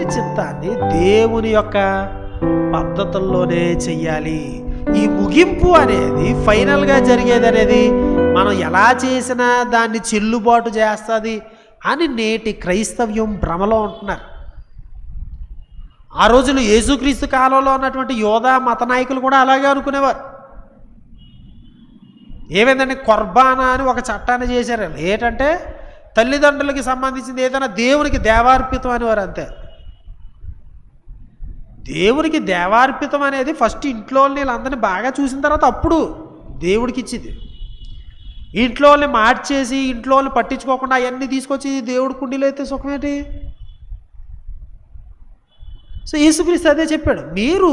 దేవుని చిత్తాన్ని దేవుని యొక్క పద్ధతుల్లోనే చెయ్యాలి. ఈ ముగింపు అనేది ఫైనల్గా జరిగేది అనేది మనం ఎలా చేసినా దాన్ని చెల్లుబాటు చేస్తుంది అని నేటి క్రైస్తవ్యం భ్రమలో ఉంటున్నారు. ఆ రోజులు యేసుక్రీస్తు కాలంలో ఉన్నటువంటి యోధా మత నాయకులు కూడా అలాగే అనుకునేవారు. ఏమైందంటే కొర్బానా అని ఒక చట్టాన్ని చేశారు. ఏంటంటే తల్లిదండ్రులకి సంబంధించింది ఏదైనా దేవునికి దేవార్పితం అనేవారు అంతే. దేవునికి దేవార్పితం అనేది ఫస్ట్ ఇంట్లో వీళ్ళందరినీ బాగా చూసిన తర్వాత అప్పుడు దేవుడికి ఇచ్చింది ఇంట్లో వాళ్ళని మార్చేసి ఇంట్లో వాళ్ళని పట్టించుకోకుండా అవన్నీ తీసుకొచ్చి దేవుడి కుండీలో అయితే సుఖమేంటి సో యేసుక్రీస్తు అదే చెప్పాడు. మీరు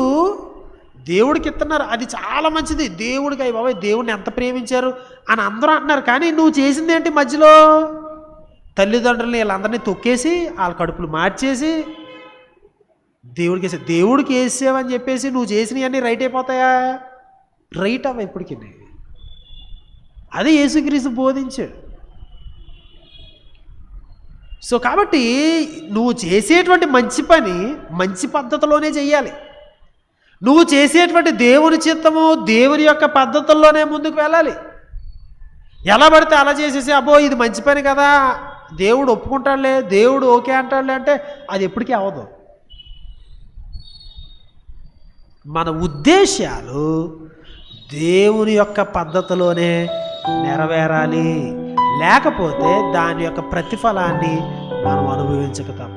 దేవుడికి ఇస్తున్నారు అది చాలా మంచిది. దేవుడికి అయ్యి బాబాయ్ దేవుడిని ఎంత ప్రేమించారు అని అందరూ అంటున్నారు. కానీ నువ్వు చేసింది ఏంటి మధ్యలో? తల్లిదండ్రులని వీళ్ళందరినీ తొక్కేసి వాళ్ళ కడుపులు మార్చేసి దేవుడికి వేసే దేవుడికి వేసావని చెప్పేసి నువ్వు చేసినవన్నీ రైట్ అయిపోతాయా? రైట్ అవ్వ ఇప్పటికి అదే యేసుక్రీస్తు బోధించాడు. సో కాబట్టి నువ్వు చేసేటువంటి మంచి పని మంచి పద్ధతిలోనే చెయ్యాలి నువ్వు చేసేటువంటి దేవుని చిత్తము దేవుని యొక్క పద్ధతుల్లోనే ముందుకు వెళ్ళాలి. ఎలా పడితే అలా చేసేసి అబ్బో ఇది మంచి పని కదా దేవుడు ఒప్పుకుంటాడులే దేవుడు ఓకే అంటాడులే అంటే అది ఎప్పటికీ అవ్వదు. మన ఉద్దేశాలు దేవుని యొక్క పద్ధతిలోనే నెరవేరాలి. లేకపోతే దాని యొక్క ప్రతిఫలాన్ని మనం అనుభవించగతాం